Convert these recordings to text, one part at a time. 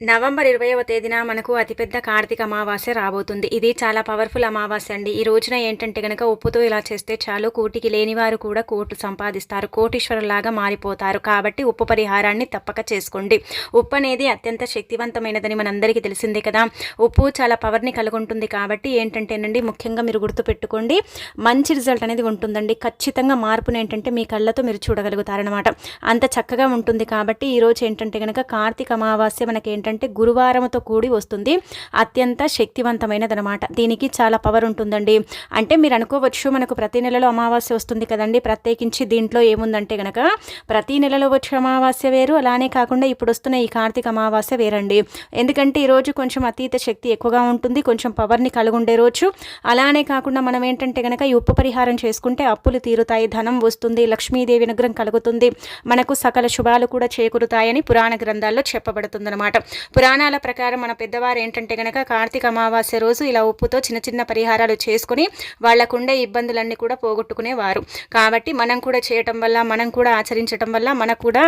November ఇరవైవ తేదీన మనకు అతిపెద్ద కార్తీక అమావాస్య రాబోతుంది. ఇది చాలా పవర్ఫుల్ అమావాస్య అండి. ఈ రోజున ఏంటంటే గనక ఉప్పుతో ఇలా చేస్తే చాలు కోటికి లేని వారు కూడా కోటు సంపాదిస్తారు కోటీశ్వరులాగా మారిపోతారు. కాబట్టి ఉప్పు పరిహారాన్ని తప్పక చేసుకోండి. ఉప్పు అనేది అత్యంత శక్తివంతమైనదని మనందరికీ తెలిసిందే కదా. ఉప్పు చాలా పవర్ని కలుగుంటుంది కాబట్టి ఏంటంటేనండి ముఖ్యంగా మీరు గుర్తుపెట్టుకోండి మంచి రిజల్ట్ అనేది ఉంటుందండి. ఖచ్చితంగా మార్పును ఏంటంటే మీ కళ్ళతో మీరు చూడగలుగుతారనమాట అంత చక్కగా ఉంటుంది కాబట్టి ఈరోజు ఏంటంటే కనుక కార్తీక అమావాస్య మనకి ఏంటంటే గురువారంతో కూడి వస్తుంది. అత్యంత శక్తివంతమైనదనమాట దీనికి చాలా పవర్ ఉంటుందండి. అంటే మీరు అనుకోవచ్చు మనకు ప్రతి నెలలో అమావాస్య వస్తుంది కదండి. ప్రత్యేకించి దీంట్లో ఏముందంటే గనక ప్రతి నెలలో వచ్చే అమావాస్య వేరు అలానే కాకుండా ఇప్పుడు వస్తున్న ఈ కార్తీక అమావాస్య వేరండి. ఎందుకంటే ఈరోజు కొంచెం అతీత శక్తి ఎక్కువగా ఉంటుంది కొంచెం పవర్ని కలుగుండే రోజు. అలానే కాకుండా మనం ఏంటంటే గనక ఈ ఉప్పు పరిహారం చేసుకుంటే అప్పులు తీరుతాయి ధనం వస్తుంది లక్ష్మీదేవి అనుగ్రహం కలుగుతుంది. మనకు సకల శుభాలు కూడా చేకూరుతాయని పురాణ గ్రంథాల్లో చెప్పబడుతుందన్నమాట. పురాణాల ప్రకారం మన పెద్దవారు ఏంటంటే కనుక కార్తీక అమావాస్య రోజు ఇలా ఉప్పుతో చిన్న చిన్న పరిహారాలు చేసుకుని వాళ్ళకుండే ఇబ్బందులన్నీ కూడా పోగొట్టుకునేవారు. కాబట్టి మనం కూడా చేయటం వల్ల మనం కూడా ఆచరించటం వల్ల మనకు కూడా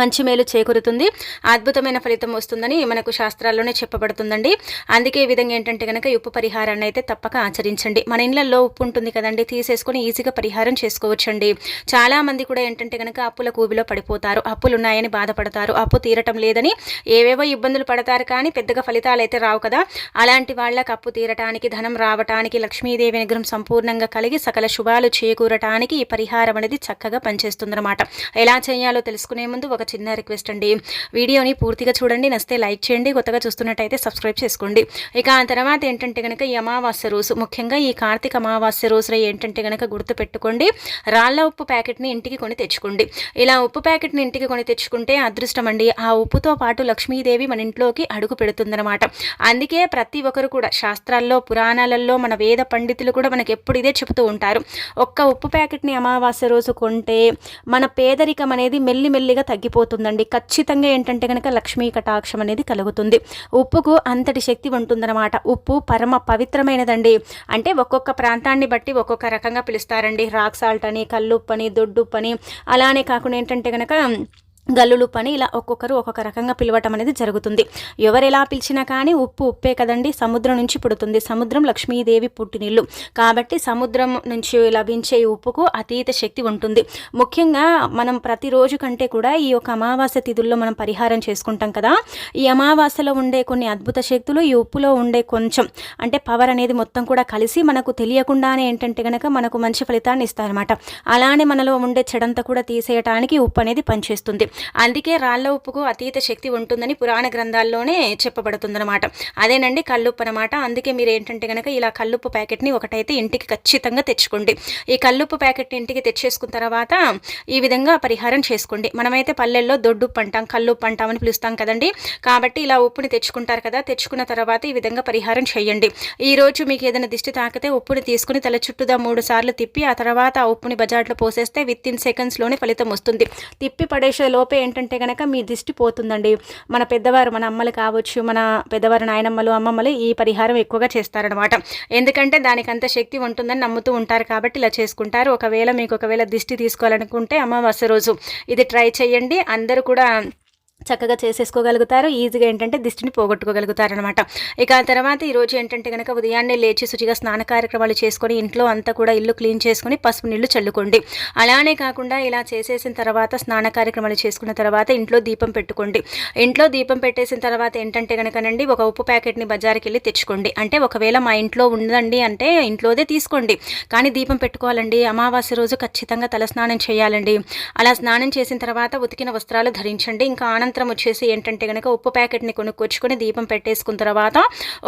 మంచి మేలు చేకూరుతుంది. అద్భుతమైన ఫలితం వస్తుందని మనకు శాస్త్రాల్లోనే చెప్పబడుతుందండి. అందుకే ఈ విధంగా ఏంటంటే కనుక ఉప్పు పరిహారాన్ని అయితే తప్పక ఆచరించండి. మన ఇళ్ళలో ఉప్పు ఉంటుంది కదండి తీసేసుకొని ఈజీగా పరిహారం చేసుకోవచ్చండి. చాలామంది కూడా ఏంటంటే కనుక అప్పుల కూబిలో పడిపోతారు. అప్పులు ఉన్నాయని బాధపడతారు. అప్పు తీరటం లేదని ఏవేవో ఇబ్బందులు పడతారు కానీ పెద్దగా ఫలితాలు అయితే రావు కదా. అలాంటి వాళ్ళకి అప్పు తీరటానికి ధనం రావటానికి లక్ష్మీదేవి అనుగ్రహం సంపూర్ణంగా కలిగి సకల శుభాలు చేకూరటానికి ఈ పరిహారం అనేది చక్కగా పనిచేస్తుందన్నమాట. ఎలా చేయాలో తెలుసుకునే ముందు ఒక చిన్న రిక్వెస్ట్ అండి. వీడియోని పూర్తిగా చూడండి నస్తే లైక్ చేయండి కొత్తగా చూస్తున్నట్టయితే సబ్స్క్రైబ్ చేసుకోండి. ఇక ఆ తర్వాత ఏంటంటే కనుక ఈ అమావాస్య రోజు ముఖ్యంగా ఈ కార్తీక అమావాస్య రోజులో ఏంటంటే కనుక గుర్తు పెట్టుకోండి. రాళ్ళ ఉప్పు ప్యాకెట్ని ఇంటికి కొని తెచ్చుకోండి. ఇలా ఉప్పు ప్యాకెట్ని ఇంటికి కొని తెచ్చుకుంటే అదృష్టం అండి. ఆ ఉప్పుతో పాటు లక్ష్మీదేవి మన ఇంట్లోకి అడుగు పెడుతుందన్నమాట. అందుకే ప్రతి ఒక్కరు కూడా శాస్త్రాల్లో పురాణాలలో మన వేద పండితులు కూడా మనకి ఎప్పుడు ఇదే చెబుతూ ఉంటారు. ఒక్క ఉప్పు ప్యాకెట్ని అమావాస్య రోజు కొంటే మన పేదరికం అనేది మెల్లిమెల్లిగా తగ్గిపోతుందండి. ఖచ్చితంగా ఏంటంటే కనుక లక్ష్మీ కటాక్షం అనేది కలుగుతుంది. ఉప్పుకు అంతటి శక్తి ఉంటుందన్నమాట. ఉప్పు పరమ పవిత్రమైనదండి. అంటే ఒక్కొక్క ప్రాంతాన్ని బట్టి ఒక్కొక్క రకంగా పిలుస్తారండి. రాక్ సాల్ట్ అని కల్లుప్పు అని దొడ్డుప్పు అని అలానే కాకుండా ఏంటంటే కనుక గల్లులు పని ఇలా ఒక్కొక్కరు ఒక్కొక్క రకంగా పిలవటం అనేది జరుగుతుంది. ఎవరు ఎలా పిలిచినా కానీ ఉప్పు ఉప్పే కదండి సముద్రం నుంచి పుడుతుంది. సముద్రం లక్ష్మీదేవి పుట్టినిల్లు. కాబట్టి సముద్రం నుంచి లభించే ఈ ఉప్పుకు అతీత శక్తి ఉంటుంది. ముఖ్యంగా మనం ప్రతిరోజు కంటే కూడా ఈ యొక్క అమావాస్య తిథుల్లో మనం పరిహారం చేసుకుంటాం కదా. ఈ అమావాస్యలో ఉండే కొన్ని అద్భుత శక్తులు ఈ ఉప్పులో ఉండే కొంచెం అంటే పవర్ అనేది మొత్తం కూడా కలిసి మనకు తెలియకుండానే ఏంటంటే కనుక మనకు మంచి ఫలితాన్ని ఇస్తాయన్నమాట. అలానే మనలో ఉండే చెడంతా కూడా తీసేయటానికి ఉప్పు అనేది పనిచేస్తుంది. అందుకే రాళ్ళ ఉప్పుకు అతీత శక్తి ఉంటుందని పురాణ గ్రంథాల్లోనే చెప్పబడుతుందన్నమాట. అదేనండి కల్లుప్పు అనమాట అందుకే మీరు ఏంటంటే కనుక ఇలా కల్లుప్పు ప్యాకెట్ని ఒకటైతే ఇంటికి ఖచ్చితంగా తెచ్చుకోండి. ఈ కల్లుప్పు ప్యాకెట్ ఇంటికి తెచ్చేసుకున్న తర్వాత ఈ విధంగా పరిహారం చేసుకోండి. మనమైతే పల్లెల్లో దొడ్డుప్పు అంటాం కల్లుప్పు అంటామని పిలుస్తాం కదండి. కాబట్టి ఇలా ఉప్పుని తెచ్చుకుంటారు కదా తెచ్చుకున్న తర్వాత ఈ విధంగా పరిహారం చేయండి. ఈ రోజు మీకు ఏదైనా దిష్టి తాకితే ఉప్పుని తీసుకుని తల చుట్టూదా మూడు సార్లు తిప్పి ఆ తర్వాత ఆ ఉప్పుని బజార్లో పోసేస్తే విత్ ఇన్ సెకండ్స్లోనే ఫలితం వస్తుంది. తిప్పి పడేసే లోపే ఏంటంటే కనుక మీ దిష్టి పోతుందండి. మన పెద్దవారు మన అమ్మలు కావచ్చు మన పెద్దవారు నాయనమ్మలు అమ్మమ్మలు ఈ పరిహారం ఎక్కువగా చేస్తారనమాట. ఎందుకంటే దానికి అంత శక్తి ఉంటుందని నమ్ముతూ ఉంటారు కాబట్టి ఇలా చేసుకుంటారు. ఒకవేళ మీకు ఒకవేళ దిష్టి తీసుకోవాలనుకుంటే అమావాస్య రోజు ఇది ట్రై చేయండి. అందరూ కూడా చక్కగా చేసేసుకోగలుగుతారు. ఈజీగా ఏంటంటే దిష్టిని పోగొట్టుకోగలుగుతారు అనమాట ఇక ఆ తర్వాత ఈరోజు ఏంటంటే కనుక ఉదయాన్నే లేచి శుచిగా స్నాన కార్యక్రమాలు చేసుకొని ఇంట్లో అంతా కూడా ఇల్లు క్లీన్ చేసుకొని పసుపు నీళ్ళు చల్లుకోండి. అలానే కాకుండా ఇలా చేసేసిన తర్వాత స్నాన కార్యక్రమాలు చేసుకున్న తర్వాత ఇంట్లో దీపం పెట్టుకోండి. ఇంట్లో దీపం పెట్టేసిన తర్వాత ఏంటంటే కనుకనండి ఒక ఉప్పు ప్యాకెట్ని బజార్కి వెళ్ళి తెచ్చుకోండి. అంటే ఒకవేళ మా ఇంట్లో ఉందండి అంటే ఇంట్లోదే తీసుకోండి. కానీ దీపం పెట్టుకోవాలండి. అమావాస్య రోజు ఖచ్చితంగా తలస్నానం చేయాలండి. అలా స్నానం చేసిన తర్వాత ఉతికిన వస్త్రాలు ధరించండి. ఇంకా అనంతరం వచ్చేసి ఏంటంటే కనుక ఉప్పు ప్యాకెట్ని కొనుక్కొచ్చుకొని దీపం పెట్టేసుకున్న తర్వాత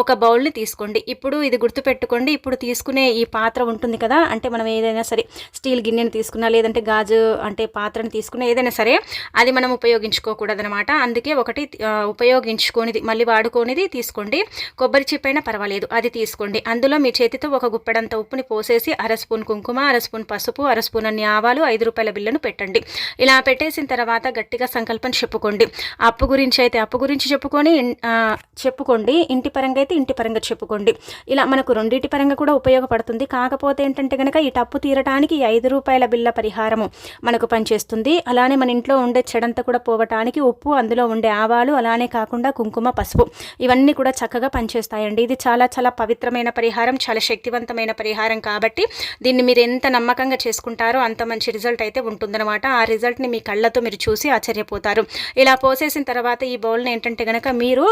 ఒక బౌల్ని తీసుకోండి. ఇప్పుడు ఇది గుర్తుపెట్టుకోండి. ఇప్పుడు తీసుకునే ఈ పాత్ర ఉంటుంది కదా అంటే మనం ఏదైనా సరే స్టీల్ గిన్నెని తీసుకున్నా లేదంటే గాజు అంటే పాత్రని తీసుకున్నా ఏదైనా సరే అది మనం ఉపయోగించుకోకూడదనమాట అందుకే ఒకటి ఆ, ఉపయోగించుకోనిది మళ్ళీ వాడుకోనిది తీసుకోండి. కొబ్బరి చిప్పైనా పర్వాలేదు అది తీసుకోండి. అందులో మీ చేతితో ఒక గుప్పెడంత ఉప్పుని పోసేసి అర స్పూన్ కుంకుమ అర స్పూన్ పసుపు అర స్పూన్ అన్ని ఆవాలు ఐదు రూపాయల బిల్లను పెట్టండి. ఇలా పెట్టేసిన తర్వాత గట్టిగా సంకల్పం చెప్పుకోండి. అప్పు గురించి అయితే అప్పు గురించి చెప్పుకొని చెప్పుకోండి. ఇంటి పరంగా అయితే ఇంటి పరంగా చెప్పుకోండి. ఇలా మనకు రెండింటి పరంగా కూడా ఉపయోగపడుతుంది. కాకపోతే ఏంటంటే కనుక ఈ టప్పు తీరటానికి ఐదు రూపాయల బిల్ల పరిహారము మనకు పనిచేస్తుంది. అలానే మన ఇంట్లో ఉండే చెడంతా కూడా పోవటానికి ఉప్పు అందులో ఉండే ఆవాలు అలానే కాకుండా కుంకుమ పసుపు ఇవన్నీ కూడా చక్కగా పనిచేస్తాయండి. ఇది చాలా చాలా పవిత్రమైన పరిహారం చాలా శక్తివంతమైన పరిహారం కాబట్టి దీన్ని మీరు ఎంత నమ్మకంగా చేసుకుంటారో అంత మంచి రిజల్ట్ అయితే ఉంటుందన్నమాట. ఆ రిజల్ట్ని మీ కళ్ళతో మీరు చూసి ఆశ్చర్యపోతారు. ఇలా పోసేసిన తర్వాత ఈ బౌల్ని ఏంటంటే కనుక మీరు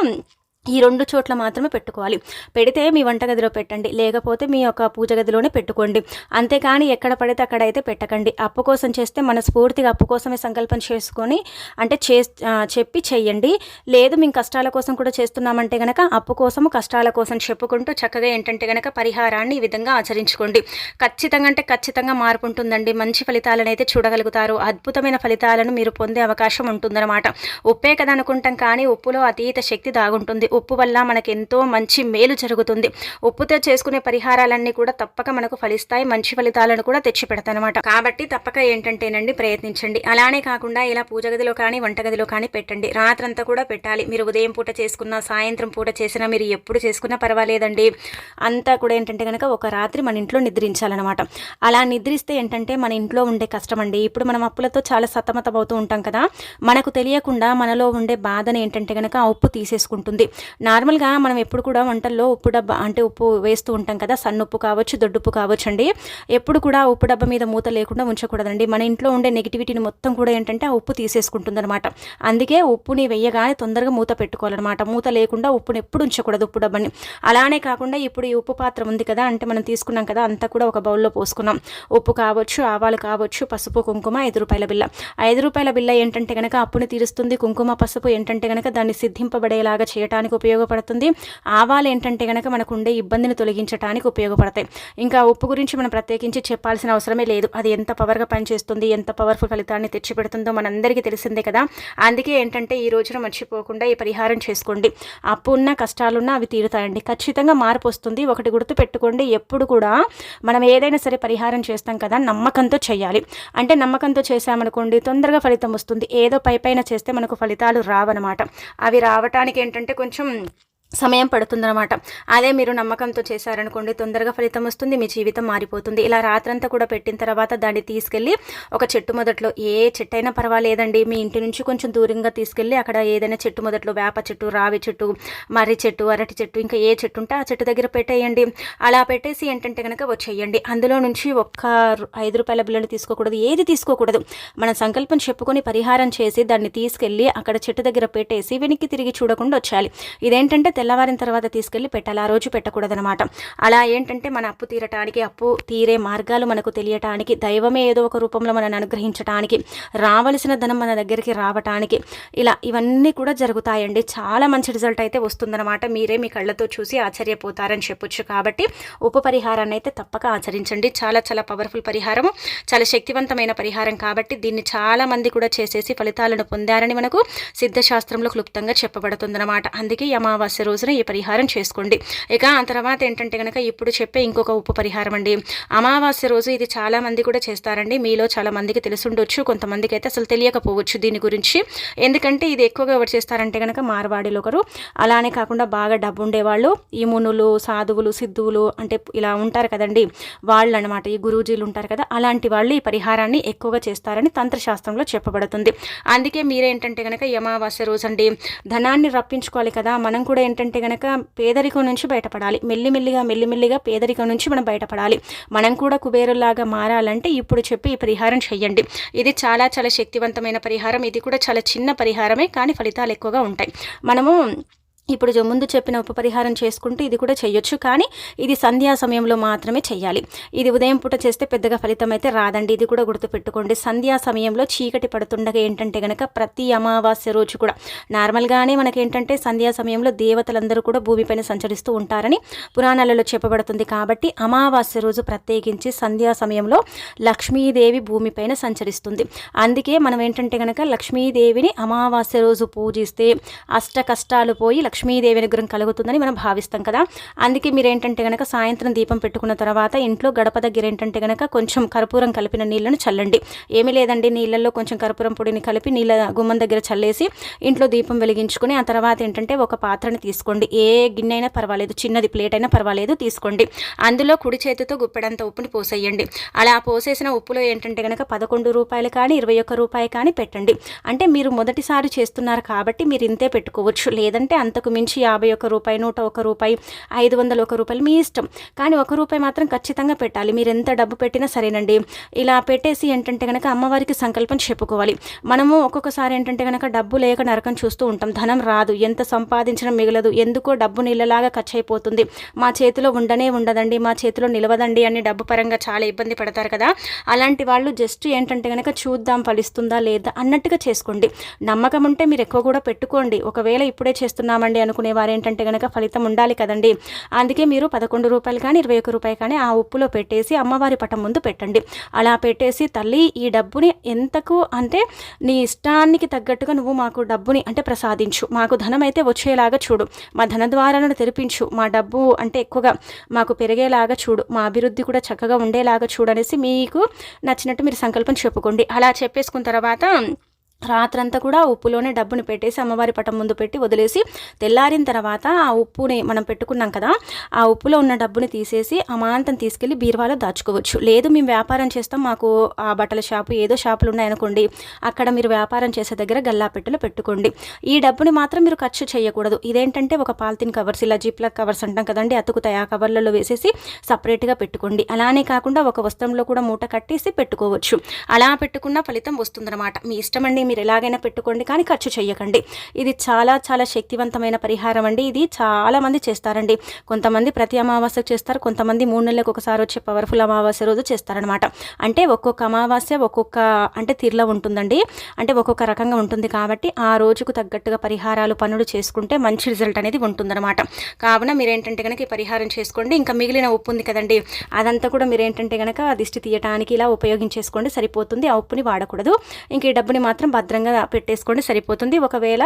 ఈ రెండు చోట్ల మాత్రమే పెట్టుకోవాలి. పెడితే మీ వంటగదిలో పెట్టండి. లేకపోతే మీ యొక్క పూజ గదిలోనే పెట్టుకోండి. అంతేకాని ఎక్కడ పడితే అక్కడ అయితే పెట్టకండి. అప్పు కోసం చేస్తే మన స్ఫూర్తిగా అప్పు కోసమే సంకల్పం చేసుకొని అంటే చే చెప్పి చెయ్యండి లేదు మేము కష్టాల కోసం కూడా చేస్తున్నామంటే గనక అప్పు కోసము కష్టాల కోసం చెప్పుకుంటూ చక్కగా ఏంటంటే గనక పరిహారాన్ని ఈ విధంగా ఆచరించుకోండి. ఖచ్చితంగా అంటే ఖచ్చితంగా మార్పు ఉంటుందండి. మంచి ఫలితాలను అయితే చూడగలుగుతారు. అద్భుతమైన ఫలితాలను మీరు పొందే అవకాశం ఉంటుందన్నమాట. ఉప్పే కదా అనుకుంటాం కానీ ఉప్పులో అతీత శక్తి దాగుంటుంది. ఉప్పు వల్ల మనకు ఎంతో మంచి మేలు జరుగుతుంది. ఉప్పుతో చేసుకునే పరిహారాలన్నీ కూడా తప్పక మనకు ఫలిస్తాయి. మంచి ఫలితాలను కూడా తెచ్చిపెడతానమాట. కాబట్టి తప్పక ఏంటంటేనండి ప్రయత్నించండి. అలానే కాకుండా ఇలా పూజ గదిలో కానీ వంటగదిలో కానీ పెట్టండి. రాత్రంతా కూడా పెట్టాలి. మీరు ఉదయం పూట చేసుకున్న సాయంత్రం పూట చేసినా మీరు ఎప్పుడు చేసుకున్నా పర్వాలేదండి. అంతా కూడా ఏంటంటే కనుక ఒక రాత్రి మన ఇంట్లో నిద్రించాలన్నమాట. అలా నిద్రిస్తే ఏంటంటే మన ఇంట్లో ఉండే కష్టం అండి ఇప్పుడు మనం అప్పులతో చాలా సతమతమవుతూ ఉంటాం కదా. మనకు తెలియకుండా మనలో ఉండే బాధను ఏంటంటే కనుక ఆ ఉప్పు తీసేసుకుంటుంది. నార్మల్గా మనం ఎప్పుడు కూడా వంటల్లో ఉప్పు డబ్బా అంటే ఉప్పు వేస్తూ ఉంటాం కదా సన్నుప్పు కావచ్చు దొడ్డుప్పు కావచ్చు అండి. ఎప్పుడు కూడా ఉప్పు డబ్బా మీద మూత లేకుండా ఉంచకూడదండి. మన ఇంట్లో ఉండే నెగిటివిటీని మొత్తం కూడా ఏంటంటే ఆ ఉప్పు తీసేసుకుంటుంది అనమాట అందుకే ఉప్పుని వెయ్యగానే తొందరగా మూత పెట్టుకోవాలన్నమాట. మూత లేకుండా ఉప్పుని ఎప్పుడు ఉంచకూడదు ఉప్పు డబ్బాని. అలానే కాకుండా ఇప్పుడు ఈ ఉప్పు పాత్ర ఉంది కదా అంటే మనం తీసుకున్నాం కదా అంతా కూడా ఒక బౌల్లో పోసుకున్నాం. ఉప్పు కావచ్చు ఆవాలు కావచ్చు పసుపు కుంకుమ ఐదు రూపాయల బిల్ల. ఐదు రూపాయల బిల్ల ఏంటంటే కనుక అప్పుని తీరుస్తుంది. కుంకుమ పసుపు ఏంటంటే కనుక దాన్ని సిద్ధింపబడేలాగా చేయడానికి ఉపయోగపడుతుంది. ఆవాలు ఏంటంటే కనుక మనకు ఉండే ఇబ్బందిని తొలగించడానికి ఉపయోగపడతాయి. ఇంకా ఉప్పు గురించి మనం ప్రత్యేకించి చెప్పాల్సిన అవసరమే లేదు. అది ఎంత పవర్గా పనిచేస్తుంది ఎంత పవర్ఫుల్ ఫలితాన్ని తెచ్చిపెడుతుందో మనందరికీ తెలిసిందే కదా. అందుకే ఏంటంటే ఈ రోజున మర్చిపోకుండా ఈ పరిహారం చేసుకోండి. అప్పు ఉన్న కష్టాలున్నా అవి తీరుతాయండి. ఖచ్చితంగా మార్పు వస్తుంది. ఒకటి గుర్తు పెట్టుకోండి ఎప్పుడు కూడా మనం ఏదైనా సరే పరిహారం చేస్తాం కదా నమ్మకంతో చేయాలి. అంటే నమ్మకంతో చేసామనుకోండి తొందరగా ఫలితం వస్తుంది. ఏదో పై పైన చేస్తే మనకు ఫలితాలు రావన్నమాట అవి రావటానికి ఏంటంటే కొంచెం 처음 సమయం పడుతుందన్నమాట. అదే మీరు నమ్మకంతో చేశారనుకోండి తొందరగా ఫలితం వస్తుంది మీ జీవితం మారిపోతుంది. ఇలా రాత్రంతా కూడా పెట్టిన తర్వాత దాన్ని తీసుకెళ్ళి ఒక చెట్టు మొదట్లో ఏ చెట్టు అయినా పర్వాలేదండి. మీ ఇంటి నుంచి కొంచెం దూరంగా తీసుకెళ్ళి అక్కడ ఏదైనా చెట్టు మొదట్లో వేప చెట్టు రావి చెట్టు మర్రి చెట్టు అరటి చెట్టు ఇంకా ఏ చెట్టు ఉంటే ఆ చెట్టు దగ్గర పెట్టేయండి. అలా పెట్టేసి ఏంటంటే కనుక వచ్చేయండి. అందులో నుంచి ఒక్క ఐదు రూపాయల బిల్లుని తీసుకోకూడదు ఏది తీసుకోకూడదు. మన సంకల్పం చెప్పుకొని పరిహారం చేసి దాన్ని తీసుకెళ్ళి అక్కడ చెట్టు దగ్గర పెట్టేసి వెనక్కి తిరిగి చూడకుండా వచ్చాలి ఇదేంటంటే తెల్లవారిన తర్వాత తీసుకెళ్ళి పెట్టాలి. ఆ రోజు పెట్టకూడదనమాట అలా ఏంటంటే మన అప్పు తీరటానికి అప్పు తీరే మార్గాలు మనకు తెలియటానికి దైవమే ఏదో ఒక రూపంలో మనల్ని అనుగ్రహించటానికి రావలసిన ధనం మన దగ్గరికి రావటానికి ఇలా ఇవన్నీ కూడా జరుగుతాయండి. చాలా మంచి రిజల్ట్ అయితే వస్తుందన్నమాట. మీరే మీ కళ్ళతో చూసి ఆశ్చర్యపోతారని చెప్పొచ్చు కాబట్టి ఉప పరిహారాన్ని అయితే తప్పక ఆచరించండి. చాలా చాలా పవర్ఫుల్ పరిహారం చాలా శక్తివంతమైన పరిహారం కాబట్టి దీన్ని చాలా మంది కూడా చేసేసి ఫలితాలను పొందారని మనకు సిద్ధశాస్త్రంలో క్లుప్తంగా చెప్పబడుతుందన్నమాట. అందుకే అమావాస్య రోజున ఈ పరిహారం చేసుకోండి. ఇక ఆ తర్వాత ఏంటంటే కనుక ఇప్పుడు చెప్పే ఇంకొక ఉప్పు పరిహారం అండి. అమావాస్య రోజు ఇది చాలామంది కూడా చేస్తారండి. మీలో చాలా మందికి తెలుసుండొచ్చు. కొంతమందికి అయితే అసలు తెలియకపోవచ్చు దీని గురించి. ఎందుకంటే ఇది ఎక్కువగా ఎవరు చేస్తారంటే కనుక మార్వాడిలో ఒకరు. అలానే కాకుండా బాగా డబ్బు ఉండేవాళ్ళు ఈ మునులు సాధువులు సిద్ధువులు అంటే ఇలా ఉంటారు కదండి. వాళ్ళు అనమాట ఈ గురూజీలు ఉంటారు కదా అలాంటి వాళ్ళు ఈ పరిహారాన్ని ఎక్కువగా చేస్తారని తంత్రశాస్త్రంలో చెప్పబడుతుంది. అందుకే మీరేంటంటే కనుక ఈ అమావాస్య రోజు అండి ధనాన్ని రప్పించుకోవాలి కదా మనం కూడా ఏంటంటే కనుక పేదరికం నుంచి బయటపడాలి. మెల్లిమెల్లిగా మెల్లిమెల్లిగా పేదరికం నుంచి మనం బయటపడాలి. మనం కూడా కుబేరులాగా మారాలంటే ఇప్పుడు చెప్పి ఈ పరిహారం చెయ్యండి. ఇది చాలా చాలా శక్తివంతమైన పరిహారం. ఇది కూడా చాలా చిన్న పరిహారమే కానీ ఫలితాలు ఎక్కువగా ఉంటాయి. మనము ఇప్పుడు ముందు చెప్పిన ఉపపరిహారం చేసుకుంటూ ఇది కూడా చేయొచ్చు కానీ ఇది సంధ్యా సమయంలో మాత్రమే చేయాలి ఇది ఉదయం పూట చేస్తే పెద్దగా ఫలితం అయితే రాదండి. ఇది కూడా గుర్తుపెట్టుకోండి. సంధ్యా సమయంలో చీకటి పడుతుండగా ఏంటంటే కనుక ప్రతి అమావాస్య రోజు కూడా నార్మల్గానే మనకేంటంటే సంధ్యా సమయంలో దేవతలందరూ కూడా భూమిపైన సంచరిస్తూ ఉంటారని పురాణాలలో చెప్పబడుతుంది కాబట్టి అమావాస్య రోజు ప్రత్యేకించి సంధ్యా సమయంలో లక్ష్మీదేవి భూమిపైన సంచరిస్తుంది. అందుకే మనం ఏంటంటే కనుక లక్ష్మీదేవిని అమావాస్య రోజు పూజిస్తే అష్ట కష్టాలు పోయి లక్ష్మీదేవి అనుగ్రహం కలుగుతుందని మనం భావిస్తాం కదా. అందుకే మీరు ఏంటంటే కనుక సాయంత్రం దీపం పెట్టుకున్న తర్వాత ఇంట్లో గడప దగ్గర ఏంటంటే కనుక కొంచెం కర్పూరం కలిపిన నీళ్ళను చల్లండి. ఏమీ లేదండి నీళ్ళల్లో కొంచెం కర్పూరం పొడిని కలిపి నీళ్ళ గుమ్మం దగ్గర చల్లేసి ఇంట్లో దీపం వెలిగించుకుని ఆ తర్వాత ఏంటంటే ఒక పాత్రని తీసుకోండి. ఏ గిన్నె అయినా పర్వాలేదు చిన్నది ప్లేట్ అయినా పర్వాలేదు తీసుకోండి. అందులో కుడి చేతితో గుప్పెడంత ఉప్పుని పోసేయండి. అలా పోసేసిన ఉప్పులో ఏంటంటే కనుక పదకొండు రూపాయలు కానీ ఇరవై ఒక్క రూపాయి కానీ పెట్టండి. అంటే మీరు మొదటిసారి చేస్తున్నారు కాబట్టి మీరు ఇంతే పెట్టుకోవచ్చు. లేదంటే అంత అంతకు మించి యాభై ఒక్క రూపాయి నూట ఒక రూపాయి ఐదు వందల ఒక రూపాయలు మీ ఇష్టం. కానీ ఒక రూపాయి మాత్రం ఖచ్చితంగా పెట్టాలి. మీరు ఎంత డబ్బు పెట్టినా సరేనండి. ఇలా పెట్టేసి ఏంటంటే కనుక అమ్మవారికి సంకల్పం చెప్పుకోవాలి. మనము ఒక్కొక్కసారి ఏంటంటే కనుక డబ్బు లేక నరకం చూస్తూ ఉంటాం. ధనం రాదు. ఎంత సంపాదించడం మిగలదు. ఎందుకో డబ్బు నీళ్ళలాగా ఖర్చు అయిపోతుంది మా చేతిలో ఉండనే ఉండదండి. మా చేతిలో నిలవదండి అని డబ్బు పరంగా చాలా ఇబ్బంది పడతారు కదా. అలాంటి వాళ్ళు జస్ట్ ఏంటంటే కనుక చూద్దాం ఫలిస్తుందా లేదా అన్నట్టుగా చేసుకోండి. నమ్మకం ఉంటే మీరు ఎక్కువ కూడా పెట్టుకోండి. ఒకవేళ ఇప్పుడే చేస్తున్నామండి అనుకునే అనుకునేవారు ఏంటంటే కనుక ఫలితం ఉండాలి కదండి. అందుకే మీరు పదకొండు రూపాయలు కానీ ఇరవై ఒక్క రూపాయలు కానీ ఆ ఉప్పులో పెట్టేసి అమ్మవారి పటం ముందు పెట్టండి. అలా పెట్టేసి తల్లి ఈ డబ్బుని ఎంతకు అంటే నీ ఇష్టానికి తగ్గట్టుగా నువ్వు మాకు డబ్బుని అంటే ప్రసాదించు. మాకు ధనం అయితే వచ్చేలాగా చూడు. మా ధన ద్వారాలను తెరిపించు. మా డబ్బు అంటే ఎక్కువగా మాకు పెరిగేలాగా చూడు. మా అభివృద్ధి కూడా చక్కగా ఉండేలాగా చూడనేసి మీకు నచ్చినట్టు మీరు సంకల్పం చెప్పుకోండి. అలా చెప్పేసుకున్న తర్వాత రాత్రంతా కూడా ఉప్పులోనే డబ్బుని పెట్టేసి అమ్మవారి పటం ముందు పెట్టి వదిలేసి తెల్లారిన తర్వాత ఆ ఉప్పుని మనం పెట్టుకున్నాం కదా ఆ ఉప్పులో ఉన్న డబ్బుని తీసేసి అమాంతం తీసుకెళ్ళి బీరువాలో దాచుకోవచ్చు. లేదు మేము వ్యాపారం చేస్తాం మాకు ఆ బట్టల షాపు ఏదో షాపులు ఉన్నాయనుకోండి అక్కడ మీరు వ్యాపారం చేసే దగ్గర గల్లాపెట్టెలో పెట్టుకోండి. ఈ డబ్బుని మాత్రం మీరు ఖర్చు చేయకూడదు. ఇదేంటంటే ఒక పాలిథిన్ కవర్స్ ఇలా జీప్ల కవర్స్ అంటాం కదండి అతుకుతాయి ఆ కవర్లలో వేసేసి సపరేట్గా పెట్టుకోండి. అలానే కాకుండా ఒక వస్త్రంలో కూడా మూట కట్టేసి పెట్టుకోవచ్చు. అలా పెట్టుకున్న ఫలితం వస్తుందన్నమాట. మీ ఇష్టం అండి మీరు ఎలాగైనా పెట్టుకోండి కానీ ఖర్చు చేయకండి ఇది చాలా చాలా శక్తివంతమైన పరిహారం అండి. ఇది చాలామంది చేస్తారండి. కొంతమంది ప్రతి అమావాస్యకు చేస్తారు. కొంతమంది మూడు నెలలకు ఒకసారి వచ్చే పవర్ఫుల్ అమావాస్య రోజు చేస్తారనమాట అంటే ఒక్కొక్క అమావాస్య ఒక్కొక్క అంటే తీరులో ఉంటుందండి. అంటే ఒక్కొక్క రకంగా ఉంటుంది కాబట్టి ఆ రోజుకు తగ్గట్టుగా పరిహారాలు పనులు చేసుకుంటే మంచి రిజల్ట్ అనేది ఉంటుందన్నమాట. కావున మీరు ఏంటంటే కనుక ఈ పరిహారం చేసుకోండి. ఇంకా మిగిలిన ఉప్పు ఉంది కదండి. అదంతా కూడా మీరు ఏంటంటే కనుక దిష్టి తీయటానికి ఇలా ఉపయోగించేసుకోండి. సరిపోతుంది. ఆ ఉప్పుని వాడకూడదు. ఇంక ఈ డబ్బుని మాత్రం భద్రంగా పెట్టేసుకోండి సరిపోతుంది. ఒకవేళ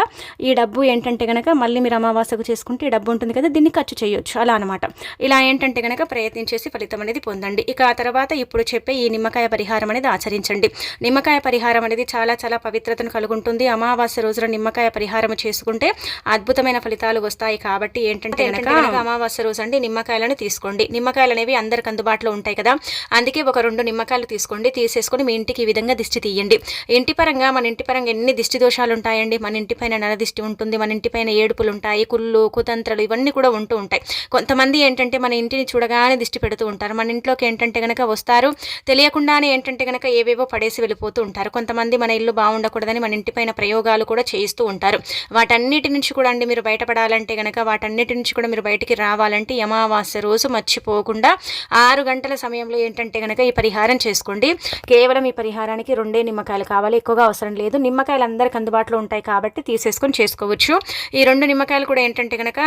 ఈ డబ్బు ఏంటంటే కనుక మళ్ళీ మీరు అమావాస్యకు చేసుకుంటే ఈ డబ్బు ఉంటుంది కదా దీన్ని ఖర్చు చేయొచ్చు. అలా అనమాట ఇలా ఏంటంటే కనుక ప్రయత్నించేసి ఫలితం అనేది పొందండి. ఇక ఆ తర్వాత ఇప్పుడు చెప్పే ఈ నిమ్మకాయ పరిహారం అనేది ఆచరించండి. నిమ్మకాయ పరిహారం అనేది చాలా చాలా పవిత్రతను కలుగుంటుంది. అమావాస్య రోజున నిమ్మకాయ పరిహారం చేసుకుంటే అద్భుతమైన ఫలితాలు వస్తాయి కాబట్టి ఏంటంటే అమావాస్య రోజు అండి నిమ్మకాయలను తీసుకోండి. నిమ్మకాయలు అనేవి అందరికి అందుబాటులో ఉంటాయి కదా. అందుకే ఒక రెండు నిమ్మకాయలు తీసుకోండి. తీసేసుకొని మీ ఇంటికి ఈ విధంగా దిష్టి తీయండి. ఇంటి పరంగా మన ఇంటి ఇంటి పరంగా ఎన్ని దిష్టి దోషాలు ఉంటాయండి మన ఇంటిపైన నరదిష్టి ఉంటుంది మన ఇంటిపైన ఏడుపులు ఉంటాయి కుళ్ళు కుతంత్రలు ఇవన్నీ కూడా ఉంటూ ఉంటాయి. కొంతమంది ఏంటంటే మన ఇంటిని చూడగానే దిష్టి పెడుతూ ఉంటారు. మన ఇంట్లోకి ఏంటంటే కనుక వస్తారు తెలియకుండానే ఏంటంటే కనుక ఏవేవో పడేసి వెళ్ళిపోతూ ఉంటారు. కొంతమంది మన ఇల్లు బాగుండకూడదని మన ఇంటిపైన ప్రయోగాలు కూడా చేస్తూ ఉంటారు. వాటన్నిటి నుంచి కూడా అండి మీరు బయటపడాలంటే కనుక వాటన్నిటి నుంచి కూడా మీరు బయటికి రావాలంటే అమావాస్య రోజు మర్చిపోకుండా ఆరు గంటల సమయంలో ఏంటంటే కనుక ఈ పరిహారం చేసుకోండి. కేవలం ఈ పరిహారానికి రెండే నిమ్మకాయలు కావాలి. ఎక్కువగా అవసరం లేదు. నిమ్మకాయలు అందరికి అందుబాటులో ఉంటాయి కాబట్టి తీసేసుకొని చేసుకోవచ్చు. ఈ రెండు నిమ్మకాయలు కూడా ఏంటంటే కనుక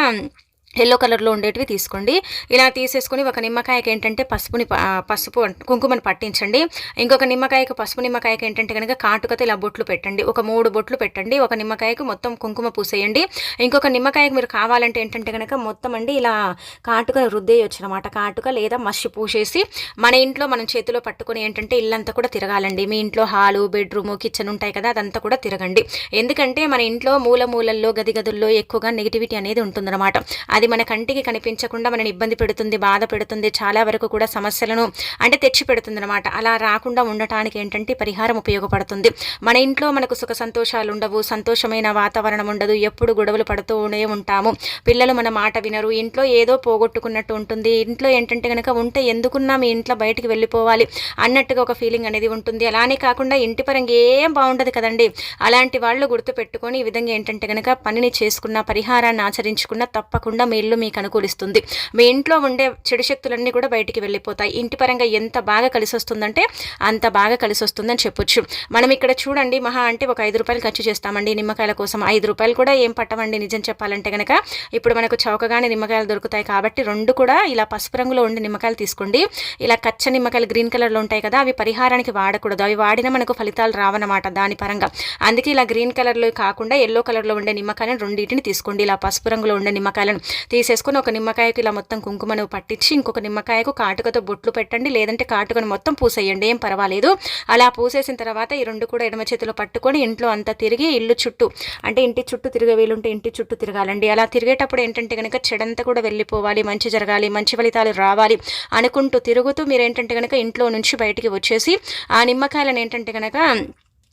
ఎల్లో కలర్లో ఉండేటివి తీసుకోండి. ఇలా తీసేసుకొని ఒక నిమ్మకాయకి ఏంటంటే పసుపుని ప- పసుపు కుంకుమని పట్టించండి. ఇంకొక నిమ్మకాయకు పసుపు నిమ్మకాయకి ఏంటంటే కనుక కాటుకతో ఇలా బొట్లు పెట్టండి. ఒక మూడు బొట్లు పెట్టండి. ఒక నిమ్మకాయకు మొత్తం కుంకుమ పూసేయండి. ఇంకొక నిమ్మకాయకు మీరు కావాలంటే ఏంటంటే కనుక మొత్తం అండి ఇలా కాటుక రుద్దేయొచ్చు అనమాట కాటుక లేదా మసి పూసేసి మన ఇంట్లో మనం చేతిలో పట్టుకొని ఏంటంటే ఇల్లంతా కూడా తిరగాలండి. మీ ఇంట్లో హాలు బెడ్రూమ్ కిచెన్ ఉంటాయి కదా అదంతా కూడా తిరగండి. ఎందుకంటే మన ఇంట్లో మూల మూలల్లో గది గదుల్లో ఎక్కువగా నెగిటివిటీ అనేది ఉంటుందన్నమాట. అది మన కంటికి కనిపించకుండా మనని ఇబ్బంది పెడుతుంది బాధ పెడుతుంది చాలా వరకు కూడా సమస్యలను అంటే తెచ్చి పెడుతుంది అనమాట అలా రాకుండా ఉండటానికి ఏంటంటే పరిహారం ఉపయోగపడుతుంది. మన ఇంట్లో మనకు సుఖ సంతోషాలు ఉండవు సంతోషమైన వాతావరణం ఉండదు ఎప్పుడు గొడవలు పడుతూనే ఉంటాము. పిల్లలు మన మాట వినరు ఇంట్లో ఏదో పోగొట్టుకున్నట్టు ఉంటుంది. ఇంట్లో ఏంటంటే కనుక ఉంటే ఎందుకున్నా మీ ఇంట్లో బయటికి వెళ్ళిపోవాలి అన్నట్టుగా ఒక ఫీలింగ్ అనేది ఉంటుంది. అలానే కాకుండా ఇంటి పరంగా ఏం బాగుండదు కదండి. అలాంటి వాళ్ళు గుర్తుపెట్టుకొని ఈ విధంగా ఏంటంటే కనుక పనిని చేసుకున్న పరిహారాన్ని ఆచరించుకున్న తప్పకుండా మీ ఇల్లు మీకు అనుకూలిస్తుంది. మీ ఇంట్లో ఉండే చెడు శక్తులన్నీ కూడా బయటికి వెళ్ళిపోతాయి. ఇంటి పరంగా ఎంత బాగా కలిసి వస్తుందంటే అంత బాగా కలిసి వస్తుందని చెప్పొచ్చు. మనం ఇక్కడ చూడండి మహా అంటే ఒక ఐదు రూపాయలు ఖర్చు చేస్తామండి నిమ్మకాయల కోసం. ఐదు రూపాయలు కూడా ఏం పట్టమండి నిజం చెప్పాలంటే కనుక ఇప్పుడు మనకు చౌకగానే నిమ్మకాయలు దొరుకుతాయి కాబట్టి రెండు కూడా ఇలా పసుపు రంగులో ఉండే నిమ్మకాయలు తీసుకోండి. ఇలా కచ్చ నిమ్మకాయలు గ్రీన్ కలర్లో ఉంటాయి కదా అవి పరిహారానికి వాడకూడదు. అవి వాడినా మనకు ఫలితాలు రావన్నమాట దాని పరంగా. అందుకే ఇలా గ్రీన్ కలర్లో కాకుండా ఎల్లో కలర్లో ఉండే నిమ్మకాయలను రెండింటిని తీసుకోండి. ఇలా పసుపు రంగులో ఉండే నిమ్మకాయలను తీసేసుకొని ఒక నిమ్మకాయకు ఇలా మొత్తం కుంకుమను పట్టించి ఇంకొక నిమ్మకాయకు కాటుకతో బొట్లు పెట్టండి. లేదంటే కాటుకను మొత్తం పూసేయండి. ఏం పర్వాలేదు. అలా పూసేసిన తర్వాత ఈ రెండు కూడా ఎడమ చేతిలో పట్టుకొని ఇంట్లో అంతా తిరిగి ఇల్లు చుట్టూ అంటే ఇంటి చుట్టూ తిరిగే వీలుంటే ఇంటి చుట్టూ తిరగాలండి. అలా తిరిగేటప్పుడు ఏంటంటే కనుక చెడంతా కూడా వెళ్ళిపోవాలి మంచి జరగాలి మంచి ఫలితాలు రావాలి అనుకుంటూ తిరుగుతూ మీరు ఏంటంటే కనుక ఇంట్లో నుంచి బయటికి వచ్చేసి ఆ నిమ్మకాయలను ఏంటంటే కనుక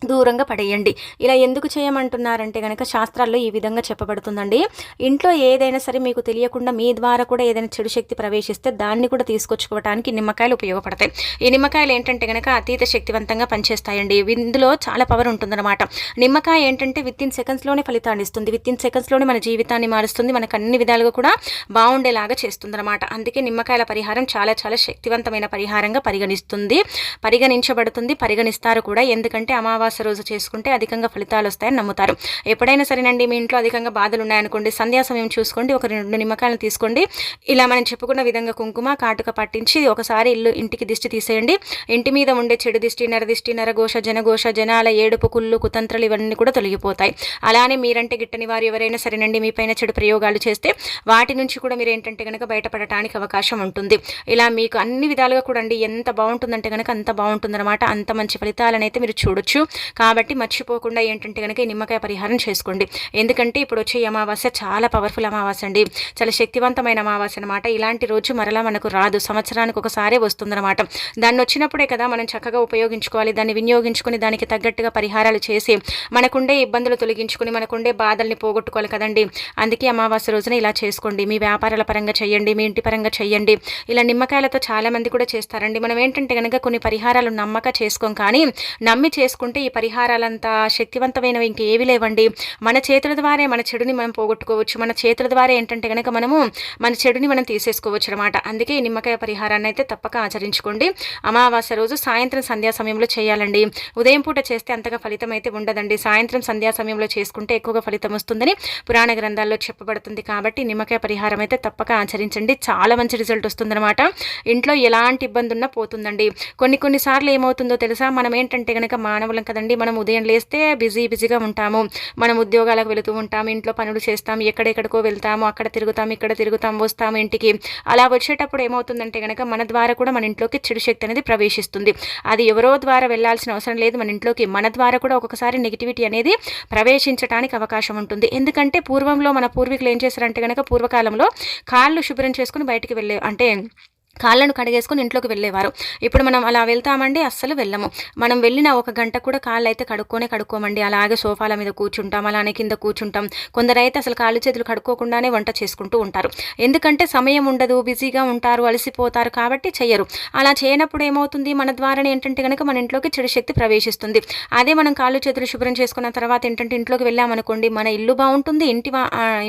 దూరంగా పడేయండి. ఇలా ఎందుకు చేయమంటున్నారంటే కనుక శాస్త్రాల్లో ఈ విధంగా చెప్పబడుతుందండి. ఇంట్లో ఏదైనా సరే మీకు తెలియకుండా మీ ద్వారా కూడా ఏదైనా చెడు శక్తి ప్రవేశిస్తే దాన్ని కూడా తీసుకొచ్చుకోవడానికి నిమ్మకాయలు ఉపయోగపడతాయి. ఈ నిమ్మకాయలు ఏంటంటే కనుక అతీత శక్తివంతంగా పనిచేస్తాయండి. ఇందులో చాలా పవర్ ఉంటుందన్నమాట. నిమ్మకాయ ఏంటంటే విత్ ఇన్ సెకండ్స్లోనే ఫలితాన్ని ఇస్తుంది. విత్ ఇన్ సెకండ్స్లోనే మన జీవితాన్ని మారుస్తుంది. మనకు అన్ని విధాలుగా కూడా బాగుండేలాగా చేస్తుందన్నమాట. అందుకే నిమ్మకాయల పరిహారం చాలా చాలా శక్తివంతమైన పరిహారంగా పరిగణిస్తుంది. పరిగణించబడుతుంది. పరిగణిస్తారు కూడా. ఎందుకంటే అమావాస్య అమావాస్య రోజు చేసుకుంటే అధికంగా ఫలితాలు వస్తాయని నమ్ముతారు. ఎప్పుడైనా సరేనండి మీ ఇంట్లో అధికంగా బాధలు ఉన్నాయనుకోండి సంధ్యా సమయం చూసుకోండి ఒక రెండు నిమ్మకాయలు తీసుకోండి. ఇలా మనం చెప్పుకున్న విధంగా కుంకుమ కాటుక పట్టించి ఒకసారి ఇల్లు ఇంటికి దిష్టి తీసేయండి. ఇంటి మీద ఉండే చెడు దిష్టి నరదిష్టి నరఘోష జనఘోష జనాల ఏడుపు కుళ్ళు కుతంత్రలు ఇవన్నీ కూడా తొలగిపోతాయి. అలానే మీరంటే గిట్టని వారు ఎవరైనా సరేనండి మీ పైన చెడు ప్రయోగాలు చేస్తే వాటి నుంచి కూడా మీరు ఏంటంటే కనుక బయటపడటానికి అవకాశం ఉంటుంది. ఇలా మీకు అన్ని విధాలుగా కూడా అండి ఎంత బాగుంటుందంటే కనుక అంత బాగుంటుందన్నమాట. అంత మంచి ఫలితాలనైతే మీరు చూడొచ్చు. కాబట్టి మర్చిపోకుండా ఏంటంటే కనుక ఈ నిమ్మకాయ పరిహారం చేసుకోండి. ఎందుకంటే ఇప్పుడు వచ్చే అమావాస్య చాలా పవర్ఫుల్ అమావాస్య అండి. చాలా శక్తివంతమైన అమావాస్య అనమాట ఇలాంటి రోజు మరలా మనకు రాదు. సంవత్సరానికి ఒకసారే వస్తుందన్నమాట. దాన్ని వచ్చినప్పుడే కదా మనం చక్కగా ఉపయోగించుకోవాలి. దాన్ని వినియోగించుకుని దానికి తగ్గట్టుగా పరిహారాలు చేసి మనకుండే ఇబ్బందులు తొలగించుకుని మనకుండే బాధల్ని పోగొట్టుకోవాలి కదండి. అందుకే అమావాస్య రోజున ఇలా చేసుకోండి. మీ వ్యాపారాల పరంగా చేయండి. మీ ఇంటి పరంగా చేయండి. ఇలా నిమ్మకాయలతో చాలామంది కూడా చేస్తారండి. మనం ఏంటంటే కనుక కొన్ని పరిహారాలు నమ్మక చేసుకోం కానీ నమ్మి చేసుకుంటే ఈ పరిహారాలంతా శక్తివంతమైనవి ఇంకేవి లేవండి. మన చేతుల ద్వారా మన చెడుని మనం పోగొట్టుకోవచ్చు. మన చేతుల ద్వారా ఏంటంటే కనుక మనము మన చెడుని మనం తీసేసుకోవచ్చు అనమాట అందుకే ఈ నిమ్మకాయ పరిహారాన్ని అయితే తప్పక ఆచరించుకోండి. అమావాస్య రోజు సాయంత్రం సంధ్యా సమయంలో చేయాలండి. ఉదయం పూట చేస్తే అంతగా ఫలితం అయితే ఉండదండి. సాయంత్రం సంధ్యా సమయంలో చేసుకుంటే ఎక్కువగా ఫలితం వస్తుందని పురాణ గ్రంథాల్లో చెప్పబడుతుంది కాబట్టి నిమ్మకాయ పరిహారం అయితే తప్పక ఆచరించండి. చాలా మంచి రిజల్ట్ వస్తుందన్నమాట. ఇంట్లో ఎలాంటి ఇబ్బంది ఉన్నా పోతుందండి. కొన్ని కొన్నిసార్లు ఏమవుతుందో తెలుసా? మనం ఏంటంటే కనుక మానవులం కదా కదండి మనం ఉదయం లేస్తే బిజీ బిజీగా ఉంటాము. మనం ఉద్యోగాలకు వెళుతూ ఉంటాం ఇంట్లో పనులు చేస్తాం ఎక్కడెక్కడికో వెళ్తాము అక్కడ తిరుగుతాం ఇక్కడ తిరుగుతాం వస్తాము ఇంటికి. అలా వచ్చేటప్పుడు ఏమవుతుందంటే కనుక మన ద్వారా కూడా మన ఇంట్లోకి చెడు శక్తి అనేది ప్రవేశిస్తుంది. అది ఎవరో ద్వారా వెళ్ళాల్సిన అవసరం లేదు మన ఇంట్లోకి మన ద్వారా కూడా ఒక్కొక్కసారి నెగిటివిటీ అనేది ప్రవేశించడానికి అవకాశం ఉంటుంది. ఎందుకంటే పూర్వంలో మన పూర్వీకులు ఏం చేశారంటే కనుక పూర్వకాలంలో కాళ్ళు శుభ్రం చేసుకుని బయటికి వెళ్ళే అంటే కాళ్ళను కడిగేసుకొని ఇంట్లోకి వెళ్ళేవారు. ఇప్పుడు మనం అలా వెళ్తామండి అస్సలు వెళ్ళము. మనం వెళ్ళిన ఒక గంట కూడా కాళ్ళు అయితే కడుక్కొనే కడుక్కోమండి. అలాగే సోఫాల మీద కూర్చుంటాం అలానే కింద కూర్చుంటాం. కొందరైతే అసలు కాళ్ళు చేతులు కడుక్కోకుండానే వంట చేసుకుంటూ ఉంటారు. ఎందుకంటే సమయం ఉండదు బిజీగా ఉంటారు అలసిపోతారు కాబట్టి చెయ్యరు అలా చేయనప్పుడు ఏమవుతుంది? మన ద్వారానే ఏంటంటే కనుక మన ఇంట్లోకి చెడు శక్తి ప్రవేశిస్తుంది. అదే మనం కాళ్ళు చేతులు శుభ్రం చేసుకున్న తర్వాత ఏంటంటే ఇంట్లోకి వెళ్ళామనుకోండి మన ఇల్లు బాగుంటుంది ఇంటి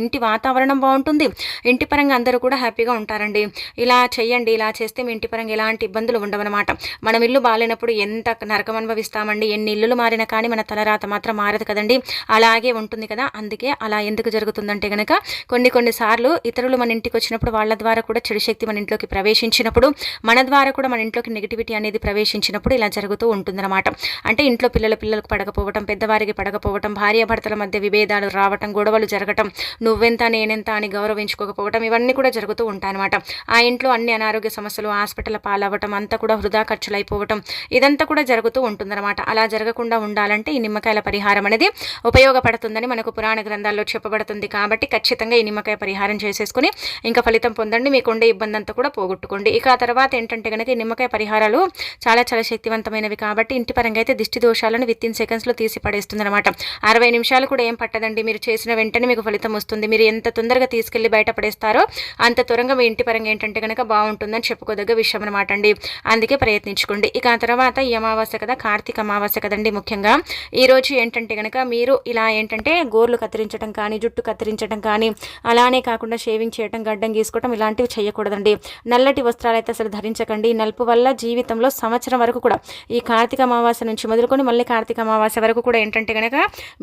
ఇంటి వాతావరణం బాగుంటుంది. ఇంటి పరంగా అందరూ కూడా హ్యాపీగా ఉంటారండి. ఇలా చేయండి ఇలా చేస్తే మీ ఇంటి పరంగా ఎలాంటి ఇబ్బందులు ఉండవన్నమాట. మనం ఇల్లు బాగాలేనప్పుడు ఎంత నరకం అనుభవిస్తామండి. ఎన్ని ఇల్లులు మారినా కానీ మన తలరాత మాత్రం మారదు కదండి. అలాగే ఉంటుంది కదా. అందుకే అలా ఎందుకు జరుగుతుందంటే కనుక కొన్ని కొన్నిసార్లు ఇతరులు మన ఇంటికి వచ్చినప్పుడు వాళ్ళ ద్వారా కూడా చెడు శక్తి మన ఇంట్లోకి ప్రవేశించినప్పుడు మన ద్వారా కూడా మన ఇంట్లోకి నెగిటివిటీ అనేది ప్రవేశించినప్పుడు ఇలా జరుగుతూ ఉంటుందన్నమాట. అంటే ఇంట్లో పిల్లల పిల్లలకు పడకపోవటం పెద్దవారికి పడకపోవటం భార్యాభర్తల మధ్య విభేదాలు రావటం గొడవలు జరగటం నువ్వెంత నేనెంత అని గౌరవించుకోకపోవటం ఇవన్నీ కూడా జరుగుతూ ఉంటాయన్నమాట. ఆ ఇంట్లో అన్ని అనారోగ్య ఆరోగ్య సమస్యలు హాస్పిటల్ పాలవ్వటం అంతా కూడా వృధా ఖర్చులు అయిపోవటం ఇదంతా కూడా జరుగుతూ ఉంటుందన్నమాట. అలా జరగకుండా ఉండాలంటే ఈ నిమ్మకాయల పరిహారం అనేది ఉపయోగపడుతుందని మనకు పురాణ గ్రంథాల్లో చెప్పబడుతుంది. కాబట్టి ఖచ్చితంగా ఈ నిమ్మకాయ పరిహారం చేసేసుకుని ఇంకా ఫలితం పొందండి. మీకు ఉండే ఇబ్బంది అంతా కూడా పోగొట్టుకోండి. ఇక ఆ తర్వాత ఏంటంటే కనుక ఈ నిమ్మకాయ పరిహారాలు చాలా చాలా శక్తివంతమైనవి కాబట్టి ఇంటి పరంగా అయితే దిష్టి దోషాలను విత్ ఇన్ సెకండ్స్లో తీసి పడేస్తుంది అనమాట అరవై నిమిషాలు కూడా ఏం పట్టదండి. మీరు చేసిన వెంటనే మీకు ఫలితం వస్తుంది. మీరు ఎంత తొందరగా తీసుకెళ్ళి బయటపడేస్తారో అంత త్వరగా మీ ఇంటి పరంగా ఏంటంటే కనుక బాగుంటుంది ఉంటుందని చెప్పుకోదగ్గ విషయం అనమాట అండి అందుకే ప్రయత్నించుకోండి. ఇక ఆ తర్వాత ఈ అమావాస్య కదా కార్తీక అమావాస్య కదండి ముఖ్యంగా. ఈరోజు ఏంటంటే కనుక మీరు ఇలా ఏంటంటే గోర్లు కత్తిరించడం కానీ జుట్టు కత్తిరించడం కానీ అలానే కాకుండా షేవింగ్ చేయడం గడ్డం గీసుకోవడం ఇలాంటివి చేయకూడదండి. నల్లటి వస్త్రాలు అయితే అసలు ధరించకండి. నలుపు వల్ల జీవితంలో సంవత్సరం వరకు కూడా ఈ కార్తీక అమావాస్య నుంచి మొదలుకొని మళ్ళీ కార్తీక అమావాస్య వరకు కూడా ఏంటంటే కనుక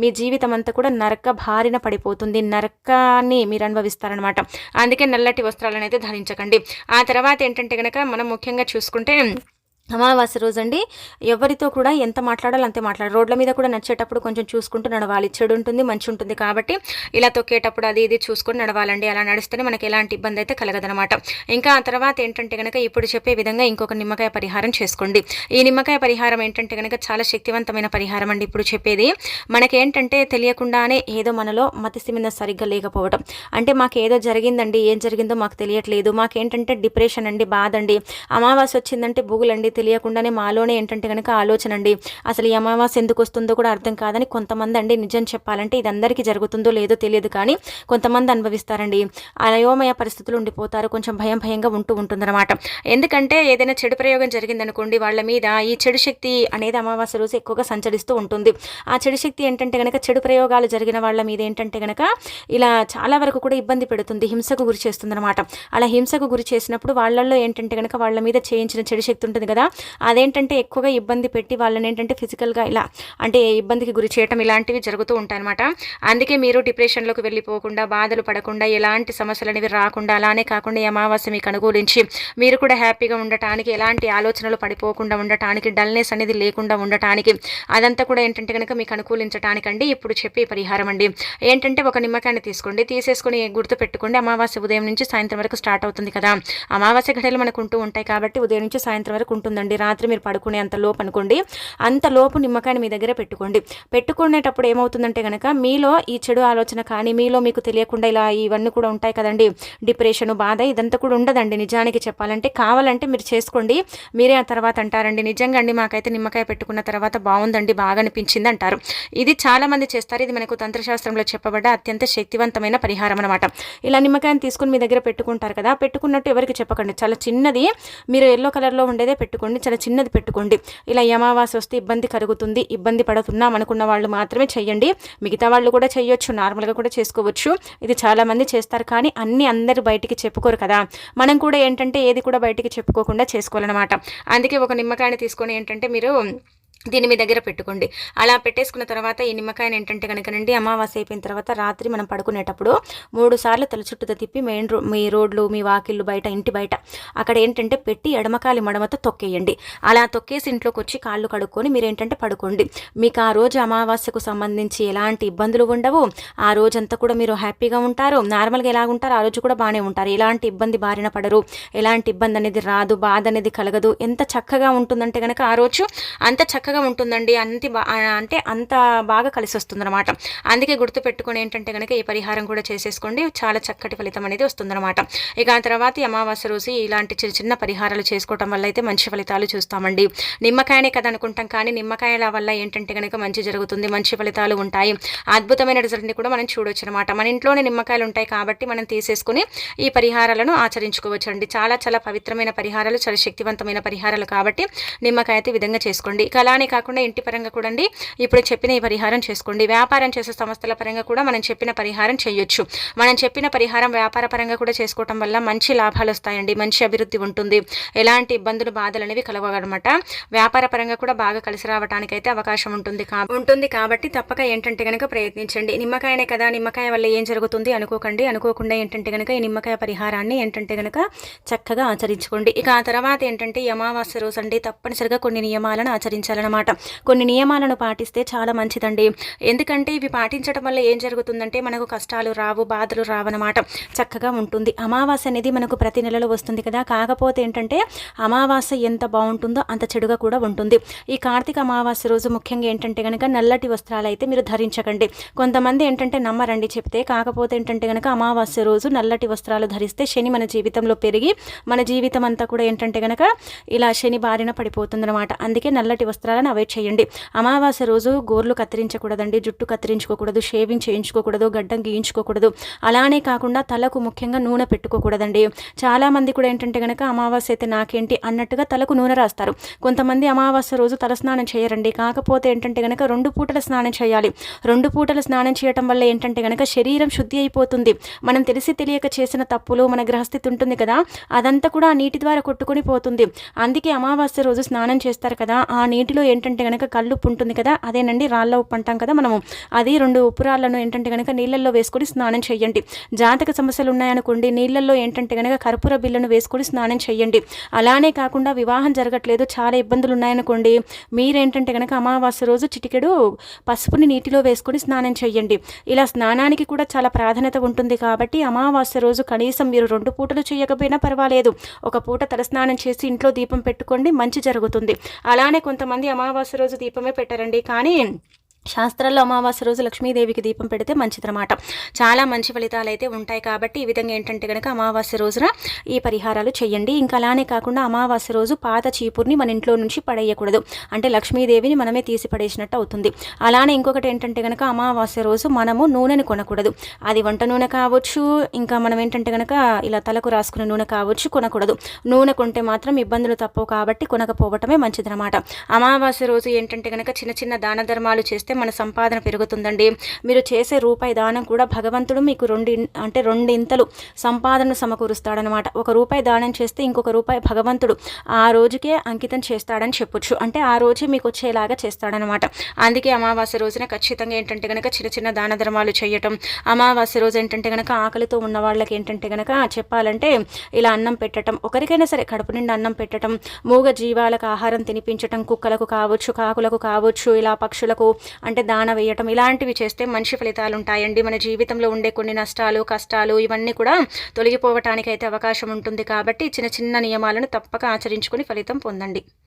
మీ జీవితం అంతా కూడా నరక భారిన పడిపోతుంది. నరకాన్ని మీరు అనుభవిస్తారనమాట అందుకే నల్లటి వస్త్రాలను అయితే ధరించకండి. ఆ తర్వాత ఏంటంటే కనుక మనం ముఖ్యంగా చూసుకుంటే అమావాస్య రోజు అండి ఎవరితో కూడా ఎంత మాట్లాడాలో అంతే మాట్లాడాలి. రోడ్ల మీద కూడా నడిచేటప్పుడు కొంచెం చూసుకుంటూ నడవాలి. చెడు ఉంటుంది మంచి ఉంటుంది కాబట్టి ఇలా తొక్కేటప్పుడు అది ఇది చూసుకొని నడవాలండి. అలా నడిస్తేనే మనకి ఎలాంటి ఇబ్బంది అయితే కలగదనమాట ఇంకా ఆ తర్వాత ఏంటంటే కనుక ఇప్పుడు చెప్పే విధంగా ఇంకొక నిమ్మకాయ పరిహారం చేసుకోండి. ఈ నిమ్మకాయ పరిహారం ఏంటంటే కనుక చాలా శక్తివంతమైన పరిహారం అండి ఇప్పుడు చెప్పేది. మనకేంటంటే తెలియకుండానే ఏదో మనలో మతిస్థిమిన సరిగ్గా లేకపోవడం అంటే మాకు ఏదో జరిగిందండి ఏం జరిగిందో మాకు తెలియట్లేదు. మాకేంటంటే డిప్రెషన్ అండి బాధ అండి. అమావాస్య వచ్చిందంటే బుగులండి తెలియకుండానే మాలోనే ఏంటంటే కనుక ఆలోచన అండి. అసలు ఈ అమావాస్య ఎందుకు వస్తుందో కూడా అర్థం కాదని కొంతమంది అండి నిజం చెప్పాలంటే ఇది అందరికీ జరుగుతుందో లేదో తెలియదు కానీ కొంతమంది అనుభవిస్తారండి. అయోమయ పరిస్థితులు ఉండిపోతారు కొంచెం భయం భయంగా ఉంటూ ఉంటుందన్నమాట. ఎందుకంటే ఏదైనా చెడు ప్రయోగం జరిగిందనుకోండి వాళ్ళ మీద ఈ చెడు శక్తి అనేది అమావాస్య రోజు ఎక్కువగా సంచరిస్తూ ఉంటుంది. ఆ చెడు శక్తి ఏంటంటే కనుక చెడు ప్రయోగాలు జరిగిన వాళ్ళ మీద ఏంటంటే కనుక ఇలా చాలా వరకు కూడా ఇబ్బంది పెడుతుంది హింసకు గురి చేస్తుందన్నమాట. అలా హింసకు గురి చేసినప్పుడు వాళ్ళల్లో ఏంటంటే కనుక వాళ్ళ మీద చేయించిన చెడు శక్తి ఉంటుంది కదా అదేంటంటే ఎక్కువగా ఇబ్బంది పెట్టి వాళ్ళని ఏంటంటే ఫిజికల్గా ఇలా అంటే ఇబ్బందికి గురి చేయటం ఇలాంటివి జరుగుతూ ఉంటాయన్నమాట. అందుకే మీరు డిప్రెషన్లోకి వెళ్ళిపోకుండా బాధలు పడకుండా ఎలాంటి సమస్యలు అనేవి రాకుండా అలానే కాకుండా ఈ అమావాస్య మీకు అనుకూలించి మీరు కూడా హ్యాపీగా ఉండటానికి ఎలాంటి ఆలోచనలు పడిపోకుండా ఉండటానికి డల్నెస్ అనేది లేకుండా ఉండటానికి అదంతా కూడా ఏంటంటే కనుక మీకు అనుకూలించడానికండి ఇప్పుడు చెప్పే పరిహారం అండి. ఏంటంటే ఒక నిమ్మకాయని తీసుకోండి. తీసేసుకొని గుర్తు పెట్టుకోండి. అమావాస్య ఉదయం నుంచి సాయంత్రం వరకు స్టార్ట్ అవుతుంది కదా. అమావాస్య ఘటనలు మనకు ఉంటూ ఉంటాయి కాబట్టి ఉదయం నుంచి సాయంత్రం వరకు ఉంటుంది. ఉందండి. రాత్రి మీరు పడుకునే అంత లోపు అనుకోండి. అంత లోపు నిమ్మకాయని మీ దగ్గర పెట్టుకోండి. పెట్టుకునేటప్పుడు ఏమవుతుందంటే కనుక మీలో ఈ చెడు ఆలోచన కానీ మీలో మీకు తెలియకుండా ఇలా ఇవన్నీ కూడా ఉంటాయి కదండి. డిప్రెషన్ బాధ ఇదంతా కూడా ఉండదండి. నిజానికి చెప్పాలంటే కావాలంటే మీరు చేసుకోండి. మీరే ఆ తర్వాత అంటారండి. నిజంగా అండి మాకైతే నిమ్మకాయ పెట్టుకున్న తర్వాత బాగుందండి బాగా అనిపించింది అంటారు. ఇది చాలామంది చేస్తారు. ఇది మనకు తంత్రశాస్త్రంలో చెప్పబడ్డ అత్యంత శక్తివంతమైన పరిహారం అనమాట ఇలా నిమ్మకాయని తీసుకుని మీ దగ్గర పెట్టుకుంటారు కదా. పెట్టుకున్నట్టు ఎవరికి చెప్పకండి. చాలా చిన్నది. మీరు ఎల్లో కలర్లో ఉండేదే పెట్టుకోండి చాలా చిన్నది పెట్టుకోండి. ఇలా అమావాస వస్తే ఇబ్బంది కలుగుతుంది ఇబ్బంది పడుతున్నాం అనుకున్న వాళ్ళు మాత్రమే చేయండి. మిగతా వాళ్ళు కూడా చేయొచ్చు నార్మల్గా కూడా చేసుకోవచ్చు. ఇది చాలామంది చేస్తారు కానీ అన్ని అందరు బయటికి చెప్పుకోరు కదా. మనం కూడా ఏంటంటే ఏది కూడా బయటికి చెప్పుకోకుండా చేసుకోవాలన్నమాట. అందుకే ఒక నిమ్మకాయని తీసుకొని ఏంటంటే మీరు దీన్ని మీ దగ్గర పెట్టుకోండి. అలా పెట్టేసుకున్న తర్వాత ఈ నిమ్మకాయని ఏంటంటే కనుకనండి అమావాస్య అయిపోయిన తర్వాత రాత్రి మనం పడుకునేటప్పుడు మూడు సార్లు తల చుట్టూ తిప్పి మెయిన్ రో మీ రోడ్లు మీ వాకిళ్ళు బయట ఇంటి బయట అక్కడ ఏంటంటే పెట్టి ఎడమకాలి మడమతో తొక్కేయండి. అలా తొక్కేసి ఇంట్లోకి వచ్చి కాళ్ళు కడుక్కొని మీరు ఏంటంటే పడుకోండి. మీకు ఆ రోజు అమావాస్యకు సంబంధించి ఎలాంటి ఇబ్బందులు ఉండవు. ఆ రోజంతా కూడా మీరు హ్యాపీగా ఉంటారు. నార్మల్గా ఎలా ఉంటారు ఆ రోజు కూడా బాగానే ఉంటారు. ఎలాంటి ఇబ్బంది బారిన పడరు. ఎలాంటి ఇబ్బంది అనేది రాదు బాధ అనేది కలగదు. ఎంత చక్కగా ఉంటుందంటే కనుక ఆ రోజు అంత చక్కగా సూపర్గా ఉంటుందండి. అంత అంటే అంత బాగా కలిసి వస్తుందన్నమాట అందుకే గుర్తు పెట్టుకుని ఏంటంటే కనుక ఈ పరిహారం కూడా చేసేసుకోండి. చాలా చక్కటి ఫలితం అనేది వస్తుందన్నమాట. ఇక ఆ తర్వాత అమావాస్య రోజు ఇలాంటి చిన్న చిన్న పరిహారాలు చేసుకోవటం వల్ల అయితే మంచి ఫలితాలు చూస్తామండి. నిమ్మకాయనే కదా అనుకుంటాం కానీ నిమ్మకాయల వల్ల ఏంటంటే కనుక మంచి జరుగుతుంది మంచి ఫలితాలు ఉంటాయి. అద్భుతమైన రిజల్ట్ని కూడా మనం చూడొచ్చు అనమాట మన ఇంట్లోనే నిమ్మకాయలు ఉంటాయి కాబట్టి మనం తీసేసుకుని ఈ పరిహారాలను ఆచరించుకోవచ్చు అండి చాలా చాలా పవిత్రమైన పరిహారాలు చాలా శక్తివంతమైన పరిహారాలు కాబట్టి నిమ్మకాయ అయితే విధంగా చేసుకోండి. ఇక అలానే అలానే కాకుండా ఇంటి పరంగా కూడా అండి ఇప్పుడు చెప్పిన ఈ పరిహారం చేసుకోండి. వ్యాపారం చేసే సంస్థల పరంగా కూడా మనం చెప్పిన పరిహారం చేయొచ్చు. మనం చెప్పిన పరిహారం వ్యాపార పరంగా కూడా చేసుకోవటం వల్ల మంచి లాభాలు వస్తాయండి. మంచి అభివృద్ధి ఉంటుంది. ఎలాంటి ఇబ్బందులు బాధలు అనేవి కలగనమాట వ్యాపార పరంగా కూడా బాగా కలిసి రావడానికి అయితే అవకాశం ఉంటుంది ఉంటుంది కాబట్టి తప్పక ఏంటంటే కనుక ప్రయత్నించండి. నిమ్మకాయనే కదా నిమ్మకాయ వల్ల ఏం జరుగుతుంది అనుకోకండి. అనుకోకుండా ఏంటంటే కనుక ఈ నిమ్మకాయ పరిహారాన్ని ఏంటంటే కనుక చక్కగా ఆచరించుకోండి. ఇక ఆ తర్వాత ఏంటంటే ఈ అమావాస్య రోజు అండి తప్పనిసరిగా కొన్ని నియమాలను ఆచరించాలని అనమాట. కొన్ని నియమాలను పాటిస్తే చాలా మంచిదండి. ఎందుకంటే ఇవి పాటించడం వల్ల ఏం జరుగుతుందంటే మనకు కష్టాలు రావు బాధలు రావన్నమాట చక్కగా ఉంటుంది. అమావాస్య అనేది మనకు ప్రతి నెలలో వస్తుంది కదా. కాకపోతే ఏంటంటే అమావాస్య ఎంత బాగుంటుందో అంత చెడుగా కూడా ఉంటుంది. ఈ కార్తీక అమావాస్య రోజు ముఖ్యంగా ఏంటంటే కనుక నల్లటి వస్త్రాలు అయితే మీరు ధరించకండి. కొంతమంది ఏంటంటే నమ్మరండి చెప్తే. కాకపోతే ఏంటంటే కనుక అమావాస్య రోజు నల్లటి వస్త్రాలు ధరిస్తే శని మన జీవితంలో పెరిగి మన జీవితం అంతా కూడా ఏంటంటే కనుక ఇలా శని బారిన పడిపోతుంది అనమాట అందుకే నల్లటి వస్త్రాలు పరిహారాలను అవాయిడ్ చేయండి. అమావాస్య రోజు గోర్లు కత్తిరించకూడదండి జుట్టు కత్తిరించుకోకూడదు షేవింగ్ చేయించుకోకూడదు గడ్డం గీయించుకోకూడదు. అలానే కాకుండా తలకు ముఖ్యంగా నూనె పెట్టుకోకూడదండి. చాలామంది కూడా ఏంటంటే కనుక అమావాస్య అయితే నాకేంటి అన్నట్టుగా తలకు నూనె రాస్తారు. కొంతమంది అమావాస్య రోజు తలస్నానం చేయరండి. కాకపోతే ఏంటంటే కనుక రెండు పూటల స్నానం చేయాలి. రెండు పూటల స్నానం చేయటం వల్ల ఏంటంటే కనుక శరీరం శుద్ధి అయిపోతుంది. మనం తెలిసి తెలియక చేసిన తప్పులు మన గ్రహస్థితి ఉంటుంది కదా అదంతా కూడా ఆ నీటి ద్వారా కొట్టుకొని పోతుంది. అందుకే అమావాస్య రోజు స్నానం చేస్తారు కదా ఆ నీటిలో ఏంటంటే కనుక కల్లుప్పు ఉంటుంది కదా అదేనండి రాళ్ళ ఉప్పు అంటాం కదా మనము. అది రెండు ఉప్పు రాళ్ళను ఏంటంటే కనుక నీళ్ళల్లో వేసుకొని స్నానం చేయండి జాతక సమస్యలు ఉన్నాయనుకోండి నీళ్ళల్లో ఏంటంటే కనుక కర్పూర బిల్లను వేసుకొని స్నానం చేయండి అలానే కాకుండా వివాహం జరగట్లేదు చాలా ఇబ్బందులు ఉన్నాయనుకోండి మీరేంటంటే కనుక అమావాస్య రోజు చిటికెడు పసుపుని నీటిలో వేసుకొని స్నానం చేయండి ఇలా స్నానానికి కూడా చాలా ప్రాధాన్యత ఉంటుంది కాబట్టి అమావాస్య రోజు కనీసం మీరు రెండు పూటలు చేయకపోయినా పర్వాలేదు. ఒక పూట తలస్నానం చేసి ఇంట్లో దీపం పెట్టుకోండి మంచి జరుగుతుంది. అలానే కొంతమంది అమావాస్య రోజు దీపమే పెట్టారండి. కానీ శాస్త్రాల్లో అమావాస్య రోజు లక్ష్మీదేవికి దీపం పెడితే మంచిదన్నమాట. చాలా మంచి ఫలితాలు అయితే ఉంటాయి కాబట్టి ఈ విధంగా ఏంటంటే కనుక అమావాస్య రోజున ఈ పరిహారాలు చేయండి. ఇంకా అలానే కాకుండా అమావాస్య రోజు పాత చీపుర్ని మన ఇంట్లో నుంచి పడేయకూడదు. అంటే లక్ష్మీదేవిని మనమే తీసి పడేసినట్టు అవుతుంది. అలానే ఇంకొకటి ఏంటంటే కనుక అమావాస్య రోజు మనము నూనెని కొనకూడదు. అది వంట నూనె కావచ్చు ఇంకా మనం ఏంటంటే కనుక ఇలా తలకు రాసుకునే నూనె కావచ్చు కొనకూడదు. నూనె కొంటే మాత్రం ఇబ్బందులు తప్పవు కాబట్టి కొనకపోవటమే మంచిదన్నమాట. అమావాస్య రోజు ఏంటంటే కనుక చిన్న చిన్న దాన ధర్మాలు చేస్తే మన సంపాదన పెరుగుతుందండి. మీరు చేసే రూపాయి దానం కూడా భగవంతుడు మీకు రెండు అంటే రెండింతలు సంపాదన సమకూరుస్తాడనమాట ఒక రూపాయి దానం చేస్తే ఇంకొక రూపాయి భగవంతుడు ఆ రోజుకే అంకితం చేస్తాడని చెప్పొచ్చు. అంటే ఆ రోజే మీకు వచ్చేలాగా చేస్తాడనమాట అందుకే అమావాస్య రోజున ఖచ్చితంగా ఏంటంటే కనుక చిన్న చిన్న దాన ధర్మాలు చేయటం అమావాస్య రోజు ఏంటంటే కనుక ఆకలితో ఉన్న వాళ్ళకి ఏంటంటే కనుక చెప్పాలంటే ఇలా అన్నం పెట్టడం ఒకరికైనా సరే కడుపు నిండా అన్నం పెట్టడం మూగ జీవాలకు ఆహారం తినిపించటం కుక్కలకు కావచ్చు కాకులకు కావచ్చు ఇలా పక్షులకు అంటే దాన వేయటం ఇలాంటివి చేస్తే మంచి ఫలితాలు ఉంటాయండి మన జీవితంలో ఉండే కొన్ని నష్టాలు కష్టాలు ఇవన్నీ కూడా తొలగిపోవటానికి అయితే అవకాశం ఉంటుంది కాబట్టి చిన్న చిన్న నియమాలను తప్పక ఆచరించుకొని ఫలితం పొందండి.